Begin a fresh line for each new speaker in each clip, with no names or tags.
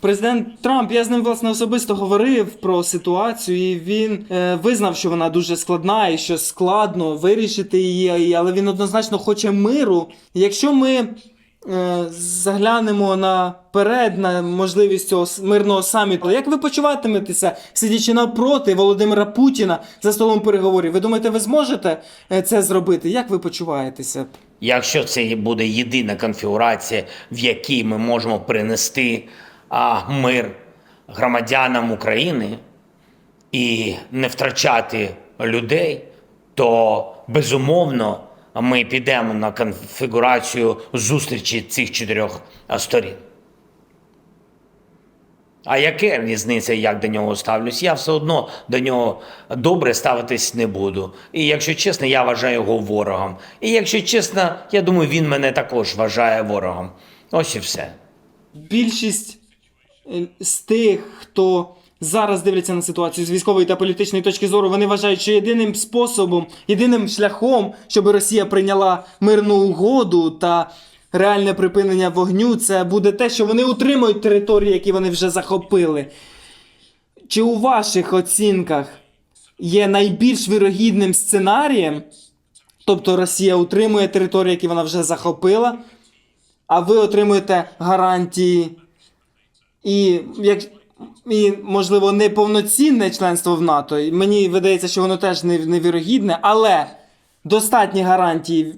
Президент Трамп, я з ним власне особисто говорив про ситуацію, і він е, визнав, що вона дуже складна і що складно вирішити її, але він однозначно хоче миру. Якщо ми е, заглянемо наперед на можливість цього мирного саміту, як ви почуватиметеся, сидячи навпроти Володимира Путіна за столом переговорів? Ви думаєте, ви зможете е, це зробити? Як ви почуваєтеся?
Якщо це буде єдина конфігурація, в якій ми можемо принести а, мир громадянам України і не втрачати людей, то безумовно ми підемо на конфігурацію зустрічі цих чотирьох сторін. А яке різниця, як до нього ставлюсь? Я все одно до нього добре ставитись не буду. І якщо чесно, я вважаю його ворогом. І якщо чесно, я думаю, він мене також вважає ворогом. Ось і все.
більшість з тих, хто зараз дивляться на ситуацію з військової та політичної точки зору, вони вважають, що єдиним способом, єдиним шляхом, щоб Росія прийняла мирну угоду та реальне припинення вогню, це буде те, що вони утримують території, які вони вже захопили. Чи у ваших оцінках є найбільш вірогідним сценарієм? Тобто Росія утримує території, які вона вже захопила, а ви отримуєте гарантії і, як, і можливо, неповноцінне членство в НАТО. Мені видається, що воно теж невірогідне, але достатні гарантії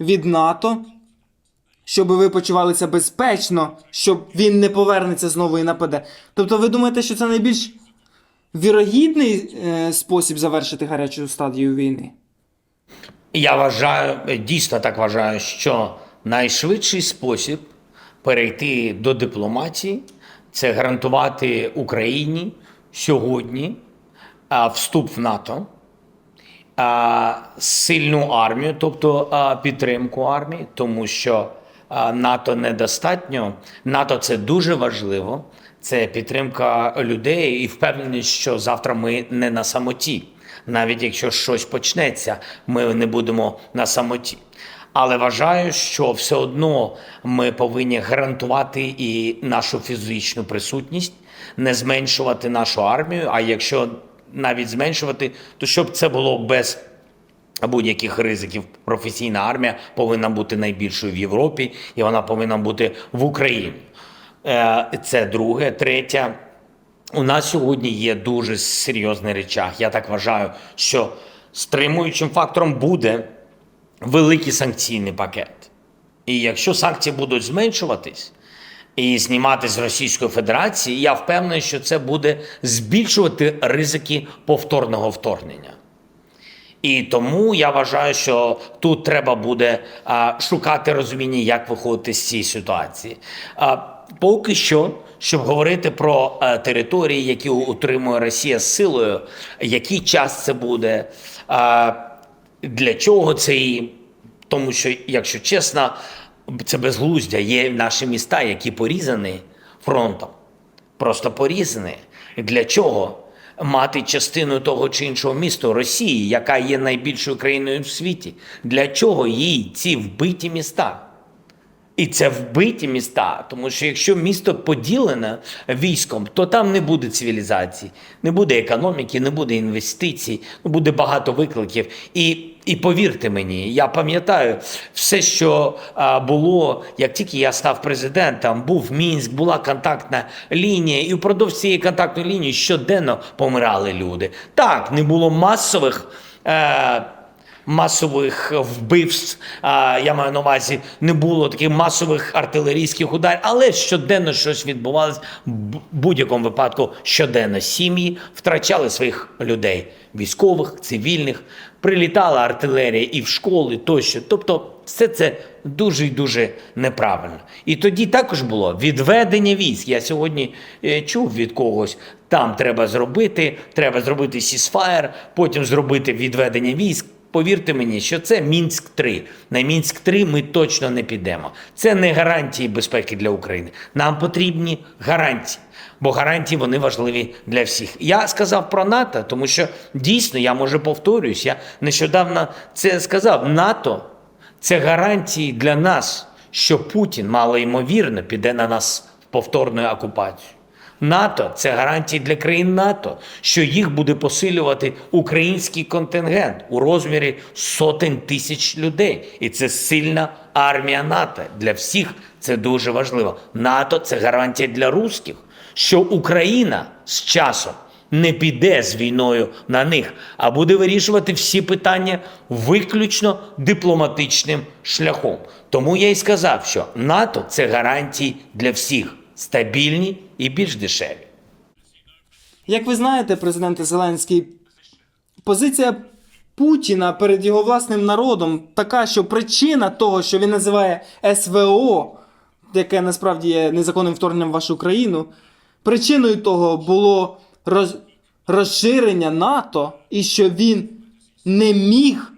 від НАТО, щоб ви почувалися безпечно, щоб він не повернеться знову і нападе. Тобто, ви думаєте, що це найбільш вірогідний е, спосіб завершити гарячу стадію війни?
Я вважаю, дійсно так вважаю, що найшвидший спосіб перейти до дипломатії це гарантувати Україні сьогодні вступ в НАТО, сильну армію, тобто підтримку армії, тому що НАТО недостатньо. НАТО це дуже важливо. Це підтримка людей і впевненість, що завтра ми не на самоті. Навіть якщо щось почнеться, ми не будемо на самоті. Але вважаю, що все одно ми повинні гарантувати і нашу фізичну присутність, не зменшувати нашу армію. А якщо навіть зменшувати, то щоб це було без будь-яких ризиків. Професійна армія повинна бути найбільшою в Європі, і вона повинна бути в Україні. Е, Це друге. Третє. У нас сьогодні є дуже серйозний речах. Я так вважаю, що стримуючим фактором буде великий санкційний пакет. І якщо санкції будуть зменшуватись і знімати з Російської Федерації, я впевнений, що це буде збільшувати ризики повторного вторгнення. І тому я вважаю, що тут треба буде а, шукати розуміння, як виходити з цієї ситуації. А, поки що, щоб говорити про а, території, які утримує Росія силою, який час це буде, а, для чого це і тому, що, якщо чесно, це безглуздя. Є наші міста, які порізані фронтом просто порізані. Для чого мати частину того чи іншого міста Росії, яка є найбільшою країною в світі? Для чого їй ці вбиті міста? І це вбиті міста, тому що якщо місто поділене військом, то там не буде цивілізації, не буде економіки, не буде інвестицій, буде багато викликів. І, і повірте мені, я пам'ятаю все, що було, як тільки я став президентом, був Мінськ, була контактна лінія, і впродовж цієї контактної лінії щоденно помирали люди. Так, не було масових. Е, масових вбивств. А, я маю на увазі, не було таких масових артилерійських ударів, але щоденно щось відбувалось. В будь-якому випадку щоденно сім'ї втрачали своїх людей, військових, цивільних. Прилітала артилерія і в школи тощо. Тобто, все це дуже і дуже неправильно. І тоді також було відведення військ. Я сьогодні е, чув від когось. Там треба зробити, треба зробити сісфаєр, потім зробити відведення військ. Повірте мені, що це Мінськ 3 На Мінськ 3 ми точно не підемо. Це не гарантії безпеки для України. Нам потрібні гарантії, бо гарантії вони важливі для всіх. Я сказав про НАТО, тому що дійсно я може повторююсь. Я нещодавно це сказав. НАТО це гарантії для нас, що Путін мало ймовірно піде на нас в повторною окупацією. НАТО це гарантії для країн НАТО, що їх буде посилювати український контингент у розмірі сотень тисяч людей. І це сильна армія НАТО. Для всіх це дуже важливо. НАТО це гарантія для русських, що Україна з часом не піде з війною на них, а буде вирішувати всі питання виключно дипломатичним шляхом. Тому я й сказав, що НАТО це гарантії для всіх стабільні і більш дешеві.
Як ви знаєте, президенте Зеленський, позиція Путіна перед його власним народом така, що причина того, що він називає СВО, яке насправді є незаконним вторгненням в вашу країну, причиною того було роз... розширення НАТО і що він не міг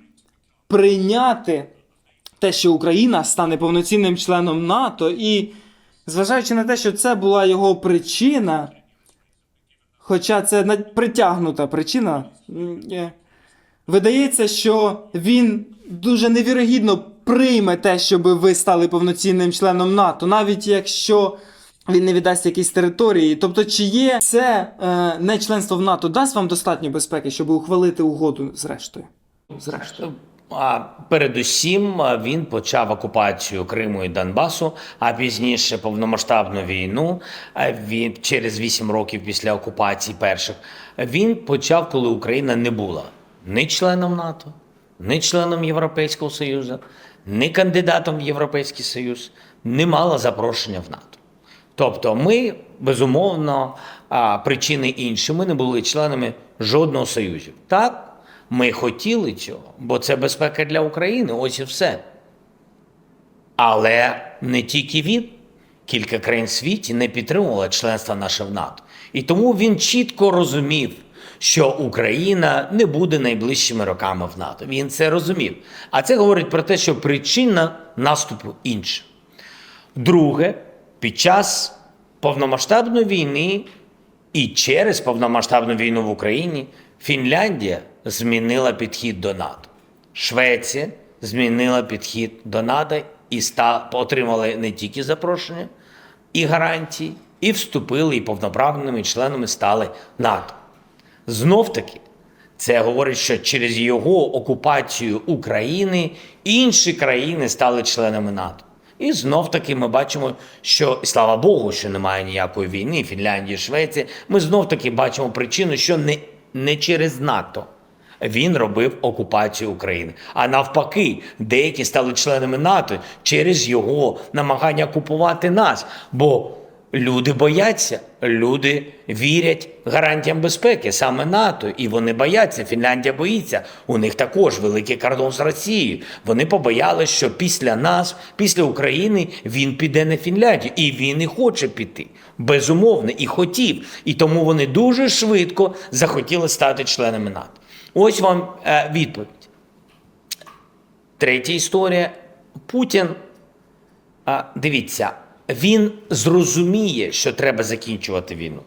прийняти те, що Україна стане повноцінним членом НАТО, і зважаючи на те, що це була його причина. Хоча це притягнута причина. е, Видається, що він дуже невірогідно прийме те, щоб ви стали повноцінним членом НАТО, навіть якщо він не віддасть якісь території. Тобто, чи є це е, не членство в НАТО дасть вам достатньо безпеки, щоб ухвалити угоду зрештою? Зрештою.
А передусім він почав окупацію Криму і Донбасу, а пізніше повномасштабну війну. Він через 8 років після окупації перших він почав, коли Україна не була ні членом НАТО, ні членом Європейського Союзу, ні кандидатом в Європейський Союз, не мала запрошення в НАТО. Тобто, ми безумовно причини інші. Ми не були членами жодного союзу. Так, ми хотіли цього, бо це безпека для України. Ось і все. Але не тільки він, кілька країн світі не підтримували членство наше в НАТО. І тому він чітко розумів, що Україна не буде найближчими роками в НАТО. Він це розумів. А це говорить про те, що причина наступу інша. Друге, під час повномасштабної війни і через повномасштабну війну в Україні Фінляндія змінила підхід до НАТО. Швеція змінила підхід до НАТО і отримали не тільки запрошення і гарантії, і вступили, і повноправними членами стали НАТО. Знов таки, це говорить, що через його окупацію України інші країни стали членами НАТО. І знов таки ми бачимо, що і слава Богу, що немає ніякої війни, Фінляндії, Швеції. Ми знов таки бачимо причину, що не, не через НАТО він робив окупацію України. А навпаки, деякі стали членами НАТО через його намагання окупувати нас. Бо Люди бояться, люди вірять гарантіям безпеки, саме НАТО, і вони бояться. Фінляндія боїться. У них також великий кордон з Росією. Вони побоялися, що після нас, після України, він піде на Фінляндію, і він і хоче піти. Безумовно, і хотів. І тому вони дуже швидко захотіли стати членами НАТО. Ось вам е, відповідь. Третя історія. Путін дивіться, він зрозуміє, що треба закінчувати війну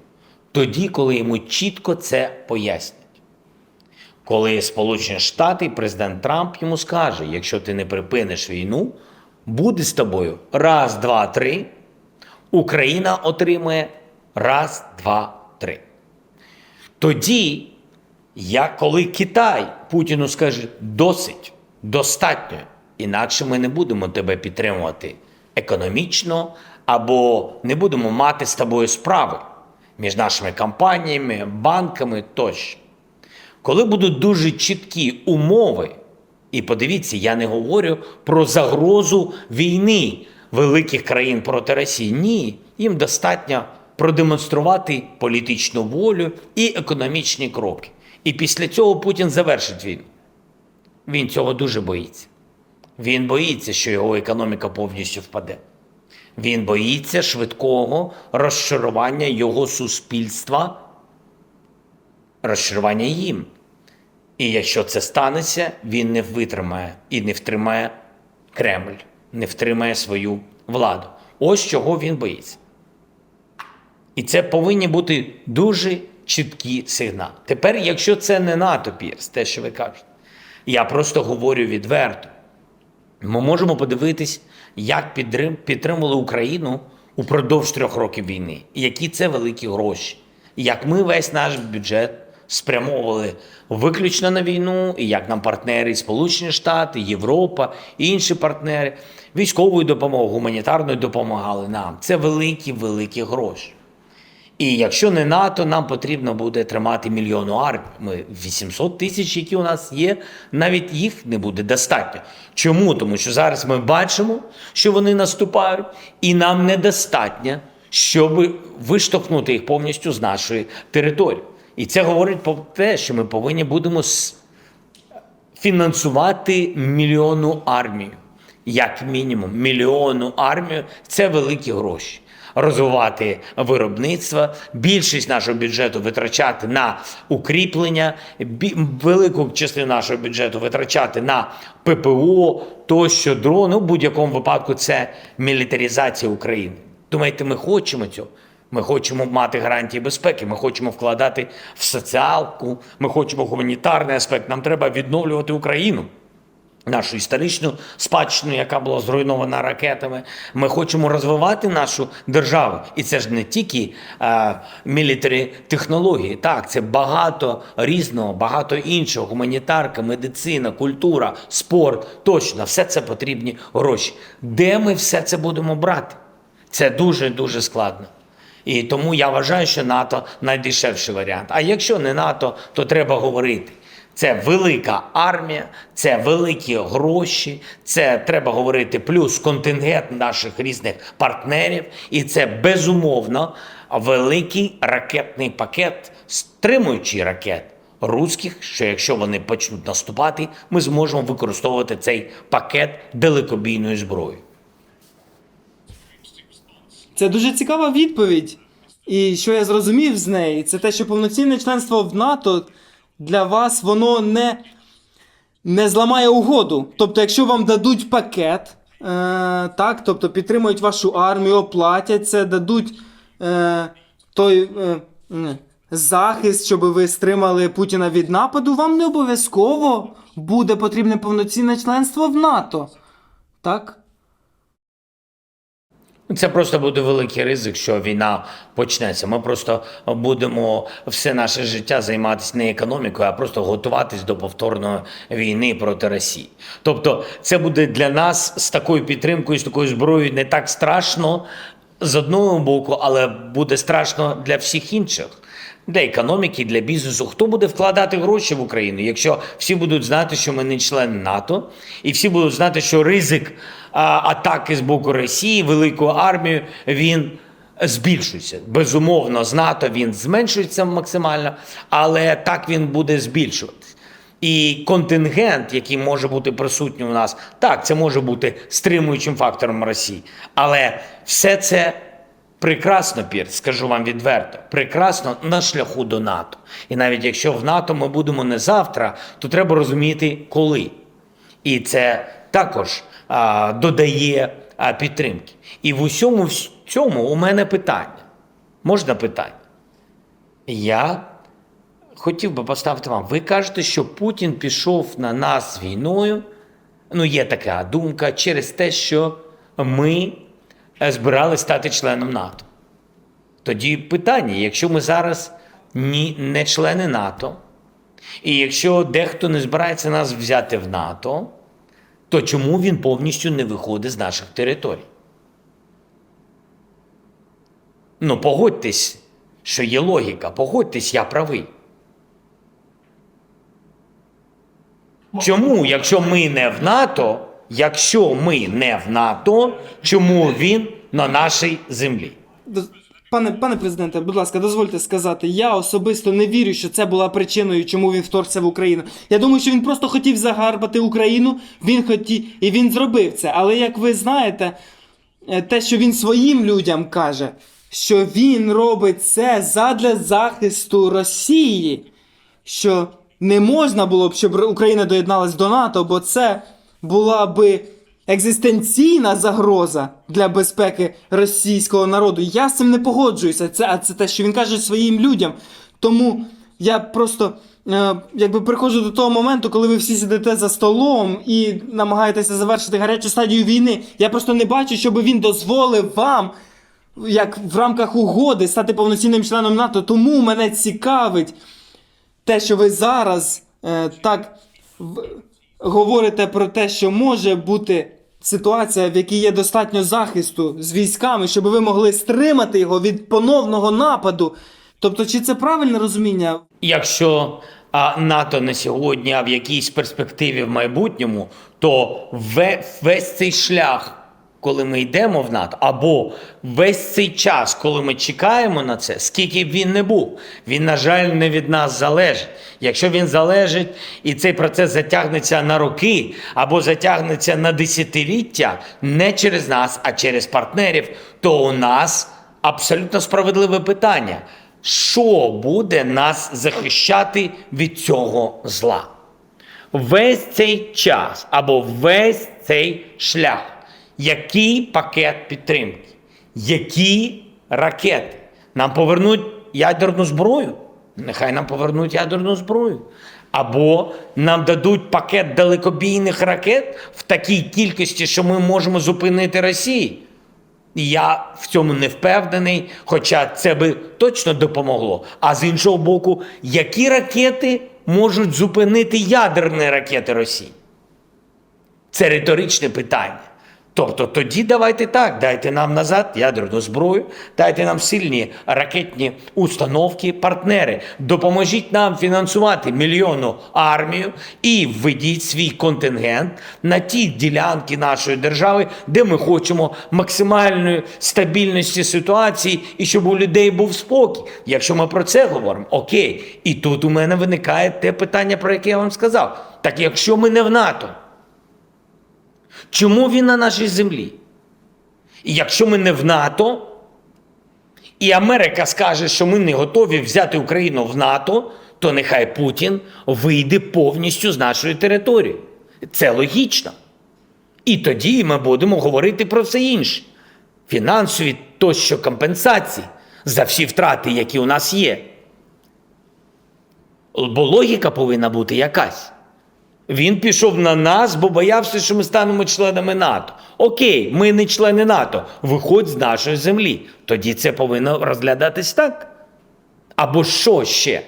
тоді, коли йому чітко це пояснять. Коли Сполучені Штати і президент Трамп йому скаже: якщо ти не припиниш війну, буде з тобою раз, два, три. Україна отримає раз, два, три. Тоді, як коли Китай Путіну скаже досить, достатньо, інакше ми не будемо тебе підтримувати економічно або не будемо мати з тобою справи між нашими компаніями, банками тощо. Коли будуть дуже чіткі умови, і подивіться, я не говорю про загрозу війни великих країн проти Росії. Ні, їм достатньо продемонструвати політичну волю і економічні кроки. І після цього Путін завершить війну. Він цього дуже боїться. Він боїться, що його економіка повністю впаде. Він боїться швидкого розчарування його суспільства, розчарування їм. І якщо це станеться, він не витримає і не втримає Кремль, не втримає свою владу. Ось чого він боїться. І це повинні бути дуже чіткі сигнали. Тепер, якщо це не НАТО, Пірс, те, що ви кажете, я просто говорю відверто. Ми можемо подивитись, як підтримували Україну упродовж трьох років війни. Які це великі гроші. Як ми весь наш бюджет спрямовували виключно на війну, і як нам партнери Сполучені Штати, Європа, і інші партнери військовою допомогою, гуманітарною допомагали нам. Це великі, великі гроші. І якщо не НАТО, нам потрібно буде тримати мільйону армій. Ми 800 тисяч, які у нас є, навіть їх не буде достатньо. Чому? Тому що зараз ми бачимо, що вони наступають, і нам недостатньо, щоб виштовхнути їх повністю з нашої території. І це говорить про те, що ми повинні будемо фінансувати мільйонну армію. Як мінімум, мільйонну армію це великі гроші. Розвивати виробництво, більшість нашого бюджету витрачати на укріплення, велику частину нашого бюджету витрачати на ППО, тощо дрони. У будь-якому випадку це мілітаризація України. Думаєте, ми хочемо цього? Ми хочемо мати гарантії безпеки, ми хочемо вкладати в соціалку, ми хочемо гуманітарний аспект. Нам треба відновлювати Україну, нашу історичну спадщину, яка була зруйнована ракетами. Ми хочемо розвивати нашу державу. І це ж не тільки е, мілітарі технології. Так, це багато різного, багато іншого. Гуманітарка, медицина, культура, спорт. Точно, все це потрібні гроші. Де ми все це будемо брати? Це дуже дуже складно. І тому я вважаю, що НАТО найдешевший варіант. А якщо не НАТО, то треба говорити. Це велика армія, це великі гроші, це треба говорити, плюс контингент наших різних партнерів, і це безумовно великий ракетний пакет, стримуючий ракет руських, що якщо вони почнуть наступати, ми зможемо використовувати цей пакет далекобійної зброї.
Це дуже цікава відповідь. І що я зрозумів з неї, це те, що повноцінне членство в НАТО для вас воно не, не зламає угоду. Тобто, якщо вам дадуть пакет, е, так, тобто підтримують вашу армію, оплатять це, дадуть е, той е, захист, щоб ви стримали Путіна від нападу, вам не обов'язково буде потрібне повноцінне членство в НАТО. Так?
Це просто буде великий ризик, що війна почнеться. Ми просто будемо все наше життя займатися не економікою, а просто готуватись до повторної війни проти Росії. Тобто, це буде для нас з такою підтримкою, з такою зброєю не так страшно з одного боку, але буде страшно для всіх інших. Для економіки, для бізнесу, хто буде вкладати гроші в Україну, якщо всі будуть знати, що ми не член НАТО, і всі будуть знати, що ризик атаки з боку Росії, великою армією, він збільшується. Безумовно, з НАТО він зменшується максимально, але так він буде збільшуватись. І контингент, який може бути присутній у нас, так, це може бути стримуючим фактором Росії. Але все це прекрасно, Пір, скажу вам відверто, прекрасно на шляху до НАТО. І навіть якщо в НАТО ми будемо не завтра, то треба розуміти, коли. І це також а, додає а, підтримки. І в усьому вс- цьому у мене питання. Можна питання? Я хотів би поставити вам. Ви кажете, що Путін пішов на нас війною. Ну, є така думка через те, що ми е, збиралися стати членом НАТО. Тоді питання: якщо ми зараз ні, не члени НАТО, і якщо дехто не збирається нас взяти в НАТО, то чому він повністю не виходить з наших територій? Ну, погодьтесь, що є логіка, погодьтесь, я правий. Чому, якщо ми не в НАТО, якщо ми не в НАТО, чому він на нашій землі?
Пане, пане президенте, будь ласка, дозвольте сказати, я особисто не вірю, що це була причиною, чому він вторгся в Україну. Я думаю, що він просто хотів загарбати Україну, він хотів і він зробив це. Але як ви знаєте, е, те, що він своїм людям каже, що він робить це задля захисту Росії, що не можна було б, щоб Україна доєдналась до НАТО, бо це була би екзистенційна загроза для безпеки російського народу. Я з цим не погоджуюся. Це, а це те, що він каже своїм людям. Тому я просто е, якби приходжу до того моменту, коли ви всі сидите за столом і намагаєтеся завершити гарячу стадію війни. Я просто не бачу, щоб він дозволив вам як в рамках угоди стати повноцінним членом НАТО. Тому мене цікавить те, що ви зараз е, так говорите про те, що може бути ситуація, в якій є достатньо захисту з військами, щоб ви могли стримати його від поновного нападу. Тобто, чи це правильне розуміння?
Якщо а, НАТО на сьогодні, а в якійсь перспективі в майбутньому, то весь цей шлях, коли ми йдемо в НАТО, або весь цей час, коли ми чекаємо на це, скільки б він не був, він, на жаль, не від нас залежить. Якщо він залежить і цей процес затягнеться на роки або затягнеться на десятиліття, не через нас, а через партнерів, то у нас абсолютно справедливе питання. Що буде нас захищати від цього зла? Весь цей час або весь цей шлях, який пакет підтримки, які ракети нам повернуть ядерну зброю? Нехай нам повернуть ядерну зброю. Або нам дадуть пакет далекобійних ракет в такій кількості, що ми можемо зупинити Росію. Я в цьому не впевнений, хоча це би точно допомогло. А з іншого боку, які ракети можуть зупинити ядерні ракети Росії? Це риторичне питання. Тобто тоді давайте так, дайте нам назад ядерну зброю, дайте нам сильні ракетні установки, партнери, допоможіть нам фінансувати мільйонну армію і введіть свій контингент на ті ділянки нашої держави, де ми хочемо максимальної стабільності ситуації і щоб у людей був спокій. Якщо ми про це говоримо, окей. І тут у мене виникає те питання, про яке я вам сказав. Так якщо ми не в НАТО. Чому він на нашій землі? І якщо ми не в НАТО, і Америка скаже, що ми не готові взяти Україну в НАТО, то нехай Путін вийде повністю з нашої території. Це логічно. І тоді ми будемо говорити про все інше: фінансові тощо компенсації за всі втрати, які у нас є. Бо логіка повинна бути якась. Він пішов на нас, бо боявся, що ми станемо членами НАТО. Окей, ми не члени НАТО. Виходь з нашої землі. Тоді це повинно розглядатись так. Або що ще?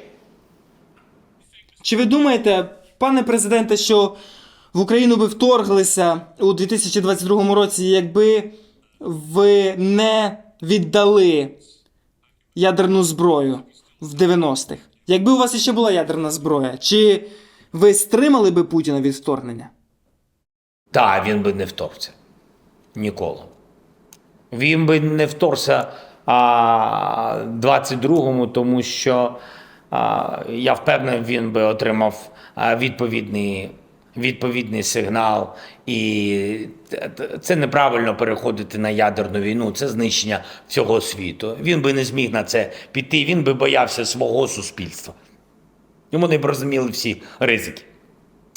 Чи ви думаєте, пане президенте, що в Україну би вторглися у 2022 році, якби ви не віддали ядерну зброю в 90-х? Якби у вас іще була ядерна зброя, чи ви стримали би Путіна від вторгнення?
Та він би не вторгся. Ніколи. Він би не вторгся а, 22-му, тому що а, я впевнений, він би отримав відповідний, відповідний сигнал. І це неправильно переходити на ядерну війну, це знищення всього світу. Він би не зміг на це піти, він би боявся свого суспільства. Йому не розуміли всі ризики.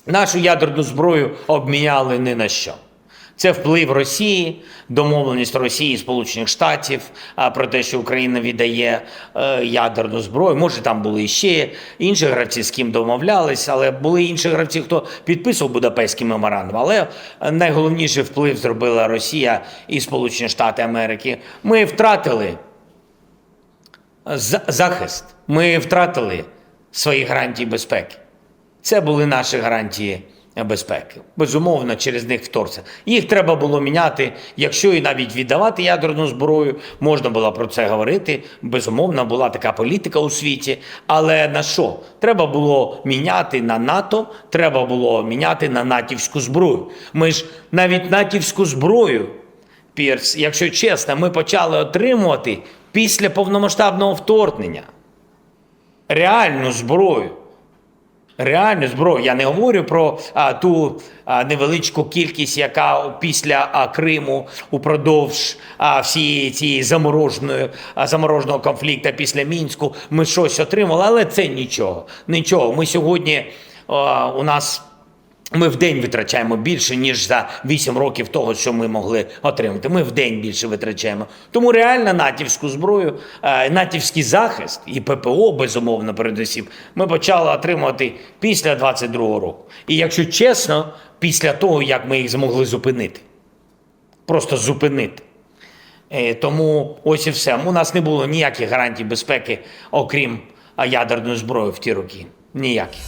Нашу ядерну зброю обміняли ні на що. Це вплив Росії, домовленість Росії і Сполучених Штатів про те, що Україна віддає е, ядерну зброю. Може, там були ще інші гравці, з ким домовлялись, але були інші гравці, хто підписував Будапештський меморандум. Але е, найголовніший вплив зробила Росія і Сполучені Штати Америки. Ми втратили захист. Ми втратили свої гарантії безпеки. Це були наші гарантії безпеки. Безумовно, через них вторгся. Їх треба було міняти, якщо і навіть віддавати ядерну зброю, можна було про це говорити. Безумовно, була така політика у світі. Але на що? Треба було міняти на НАТО, треба було міняти на натівську зброю. Ми ж навіть натівську зброю Пірс, якщо чесно, ми почали отримувати після повномасштабного вторгнення реальну зброю. Реальну зброю. Я не говорю про а, ту а, невеличку кількість, яка після а, Криму упродовж а, всієї цієї замороженої, а, замороженого конфлікту після Мінську ми щось отримали, але це нічого. Нічого. Ми сьогодні а, у нас. Ми в день витрачаємо більше, ніж за 8 років того, що ми могли отримати. Ми в день більше витрачаємо. Тому реально натівську зброю, е, натівський захист і ППО, безумовно, передусім, ми почали отримувати після 22-го року. І якщо чесно, після того, як ми їх змогли зупинити. Просто зупинити. Е, Тому ось і все. У нас не було ніяких гарантій безпеки, окрім ядерної зброї в ті роки. Ніяких.